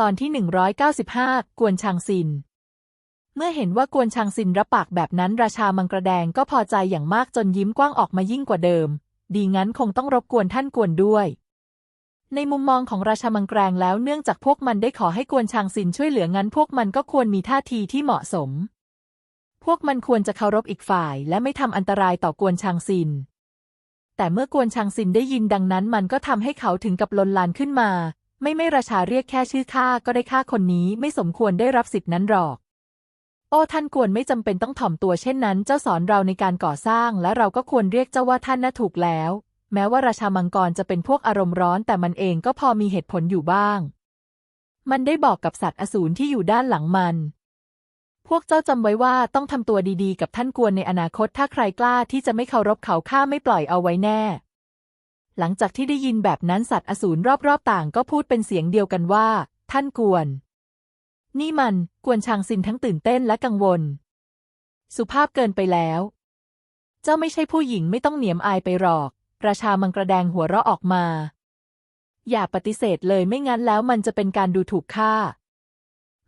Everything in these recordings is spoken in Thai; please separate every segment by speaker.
Speaker 1: ตอนที่ 195 กวนชางซิน เมื่อเห็นว่ากวนชางซินรับปากแบบนั้นราชามังกรแดงก็พอใจอย่างมากจนยิ้มกว้างออกมายิ่งกว่าเดิม ดีงั้นคงต้องรบกวนท่านกวนด้วย ในมุมมองของราชามังแกรงแล้วเนื่องจากพวกมันได้ขอให้กวนชางซินช่วยเหลืองั้นพวกมันก็ควรมีท่าทีที่เหมาะสม พวกมันควรจะเคารพอีกฝ่าย และไม่ทำอันตรายต่อกวนชางซินแต่เมื่อกวนชางซินได้ยินดังนั้นมันก็ทำให้เขาถึงกับลนลานขึ้นมา ไม่ไม่ราชาเรียกแค่ชื่อข้าก็ได้ฆ่าคนนี้ไม่สมควรได้รับสิทธินั้นหรอก โอ้ท่านกวนไม่จำเป็นต้องถ่อมตัวเช่นนั้น เจ้าสอนเราในการก่อสร้างและเราก็ควรเรียกเจ้าว่าท่านน่ะถูกแล้ว แม้ว่าราชามังกรจะเป็นพวกอารมณ์ร้อน แต่มันเองก็พอมีเหตุผลอยู่บ้าง มันได้บอกกับสัตว์อสูรที่อยู่ด้านหลังมัน พวกเจ้าจำไว้ว่าต้องทำตัวดีๆ กับท่านกวนในอนาคต ถ้าใครกล้าที่จะไม่เคารพเขาข้าไม่ปล่อยเอาไว้แน่ หลังจากที่ได้ยินแบบนั้นสัตว์อสูรรอบๆต่างก็พูดเป็นเสียงเดียวกันว่า ท่านกวน นี่มันกวนชางซินทั้งตื่นเต้นและกังวล สุภาพเกินไปแล้ว เจ้าไม่ใช่ผู้หญิงไม่ต้องเหนียมอายไปหรอก ราชามังกระแดงหัวเราะออกมา อย่าปฏิเสธเลยไม่งั้นแล้วมันจะเป็นการดูถูกข้า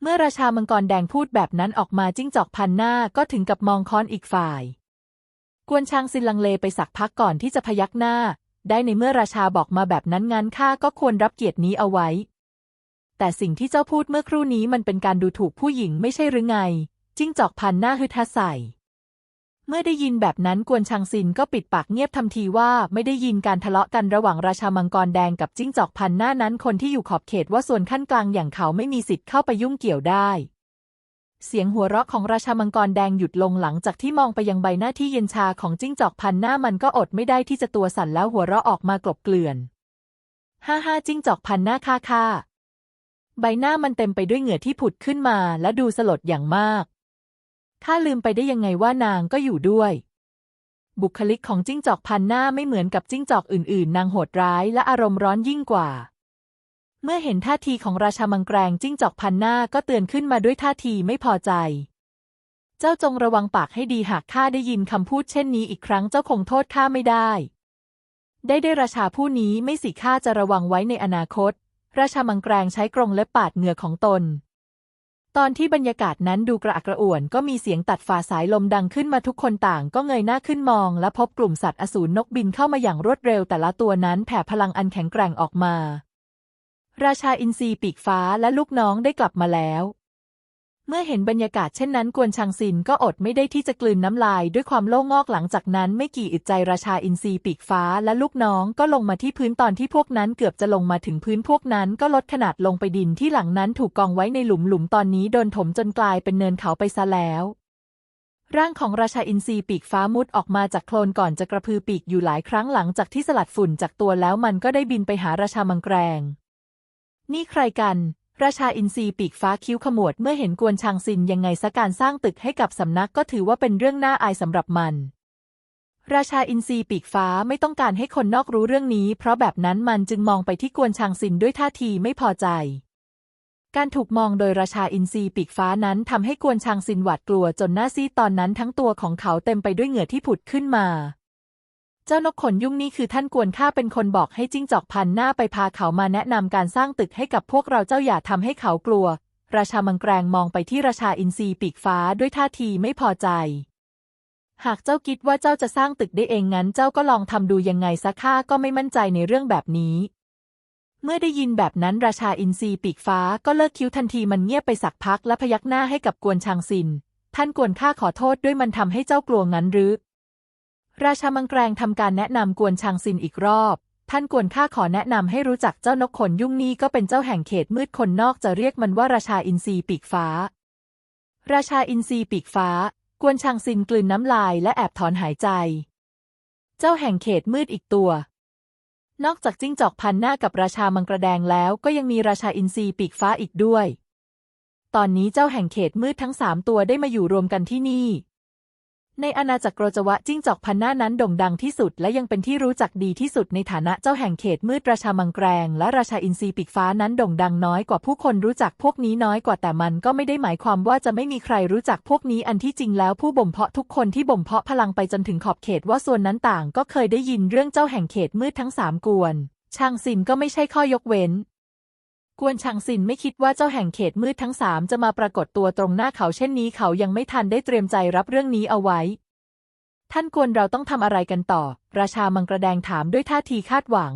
Speaker 1: เมื่อราชามังกรแดงพูดแบบนั้นออกมาจิ้งจอกพันหน้าก็ถึงกับมองค้อนอีกฝ่าย กวนชางซินลังเลไปสักพักก่อนที่จะพยักหน้า ได้ในเมื่อราชาบอกมาแบบนั้นงั้นข้าก็ควรรับเกียรตินี้เอาไว้ แต่สิ่งที่เจ้าพูดเมื่อครู่นี้มันเป็นการดูถูกผู้หญิงไม่ใช่หรือไง จิ้งจอกพันหน้าฮึดฮัใส่ เมื่อได้ยินแบบนั้นกวนชางซินก็ปิดปากเงียบทำทีว่าไม่ได้ยินการทะเลาะกันระหว่างราชามังกรแดงกับจิ้งจอกพันหน้านั้นคนที่อยู่ขอบเขตว่าส่วนขั้นกลางอย่างเขาไม่มีสิทธิ์เข้าไปยุ่งเกี่ยวได้ เสียงหัวเราะของราชามังกรแดงหยุดลงหลังจากที่มองไปยังใบหน้าที่เย็นชาของจิ้งจอกพันหน้ามันก็อดไม่ได้ที่จะตัวสั่นแล้วหัวเราะออกมากลบเกลื่อน ฮ่าฮ่าจิ้งจอกพันหน้าค่าค่าใบหน้ามันเต็มไปด้วยเหงื่อที่ผุดขึ้นมาและดูสลดอย่างมาก ข้าลืมไปได้ยังไงว่านางก็อยู่ด้วย บุคลิกของจิ้งจอกพันหน้าไม่เหมือนกับจิ้งจอกอื่นๆ นางโหดร้ายและอารมณ์ร้อนยิ่งกว่า เมื่อเห็นท่าทีของราชามังแกรงจิ้งจอกพันหน้าก็เตือนขึ้นมาด้วยท่าทีไม่พอใจ เจ้าจงระวังปากให้ดีหากข้าได้ยินคำพูดเช่นนี้อีกครั้งเจ้าคงโทษข้าไม่ได้ ได้ได้ราชาผู้นี้ไม่สิข้าจะระวังไว้ในอนาคต ราชามังแกรงใช้กรงเล็บปาดเหงื่อของตน ตอนที่บรรยากาศนั้นดูกระอักกระอ่วนก็มีเสียงตัดฝ่าสายลมดังขึ้นมาทุกคนต่างก็เงยหน้าขึ้นมอง และพบกลุ่มสัตว์อสูรนกบินเข้ามาอย่างรวดเร็วแต่ละตัวนั้นแผ่พลังอันแข็งแกร่งออกมา ราชาอินทรีปีกฟ้าและลูกน้องได้กลับมาแล้ว เมื่อเห็นบรรยากาศเช่นนั้นกวนชางซินก็อดไม่ได้ที่จะกลืนน้ำลายด้วยความโล่งอกหลังจากนั้นไม่กี่อึดใจราชาอินทรีปีกฟ้าและลูกน้องก็ลงมาที่พื้นตอนที่พวกนั้นเกือบจะลงมาถึงพื้นพวกนั้นก็ลดขนาดลงไปดินที่หลังนั้นถูกกองไว้ในหลุมหลุมตอนนี้โดนถมจนกลายเป็นเนินเขาไปซะแล้วร่างของราชาอินทรีปีกฟ้ามุดออกมาจากโคลนก่อนจะกระพือปีกอยู่หลายครั้งหลังจากที่สลัดฝุ่นจากตัวแล้วมันก็ได้บินไปหาราชามังแกรง นี่ใครกัน ราชาอินทรีปีกฟ้าคิ้วขมวดเมื่อเห็นกวนชางซินยังไงซะการสร้างตึกให้กับสำนักก็ถือว่าเป็นเรื่องน่าอายสำหรับมัน ราชาอินทรีปีกฟ้าไม่ต้องการให้คนนอกรู้เรื่องนี้ เพราะแบบนั้นมันจึงมองไปที่กวนชางซินด้วยท่าทีไม่พอใจการถูกมองโดยราชาอินทรีปีกฟ้านั้นทำให้กวนชางซินหวาดกลัวจนหน้าซีดตอนนั้นทั้งตัวของเขาเต็มไปด้วยเหงื่อที่ผุดขึ้นมา เจ้านกขนยุ่งนี่คือท่านกวนข้าเป็นคนบอกให้จิ้งจอกพันหน้าไปพาเขามาแนะนำการสร้างตึกให้กับพวกเราเจ้าอย่าทำให้เขากลัว ราชามังแกรงมองไปที่ราชาอินทรีปีกฟ้าด้วยท่าทีไม่พอใจ หากเจ้าคิดว่าเจ้าจะสร้างตึกได้เองงั้น เจ้าก็ลองทำดูยังไงซะข้าก็ไม่มั่นใจในเรื่องแบบนี้ เมื่อได้ยินแบบนั้นราชาอินทรีปีกฟ้าก็เลิกคิ้วทันทีมันเงียบไปสักพักและพยักหน้าให้กับกวนชางซินท่านกวนข้าขอโทษด้วยมันทำให้เจ้ากลัวงั้นหรือ ราชามังแกรงทำการแนะนำกวนชางซินอีกรอบ ท่านกวนข้าขอแนะนำให้รู้จักเจ้านกขนยุ่งนี่ก็เป็นเจ้าแห่งเขตมืดคนนอกจะเรียกมันว่าราชาอินทรีปีกฟ้า ราชาอินทรีปีกฟ้า กวนชางซินกลืนน้ำลายและแอบถอนหายใจ เจ้าแห่งเขตมืดอีกตัวนอกจากจิ้งจอกพันหน้ากับราชามังกรแดงแล้วก็ยังมีราชาอินทรีปีกฟ้าอีกด้วย ตอนนี้เจ้าแห่งเขตมืดทั้งสามตัวได้มาอยู่รวมกันที่นี่ ในอาณาจักรโกรจวะจิ้งจอกพันหน้านั้นโด่งดังที่สุด และยังเป็นที่รู้จักดีที่สุดในฐานะเจ้าแห่งเขตมืดราชามังแกรง และราชาอินทรีปีกฟ้านั้นโด่งดังน้อยกว่าผู้คนรู้จักพวกนี้น้อยกว่าแต่มันก็ไม่ได้หมายความว่าจะไม่มีใครรู้จักพวกนี้อันที่จริงแล้วผู้บ่มเพาะทุกคนที่บ่มเพาะพลังไปจนถึงขอบเขตว่าส่วนนั้นต่าง ก็เคยได้ยินเรื่องเจ้าแห่งเขตมืดทั้งสามกวนช่างซินก็ไม่ใช่ข้อยกเว้น กวนชางซินไม่คิดว่าเจ้าแห่งเขตมืดทั้งสามจะมาปรากฏตัวตรงหน้าเขาเช่นนี้เขายังไม่ทันได้เตรียมใจรับเรื่องนี้เอาไว้ ท่านกวนเราต้องทำอะไรกันต่อ ราชามังกรแดงถามด้วยท่าทีคาดหวัง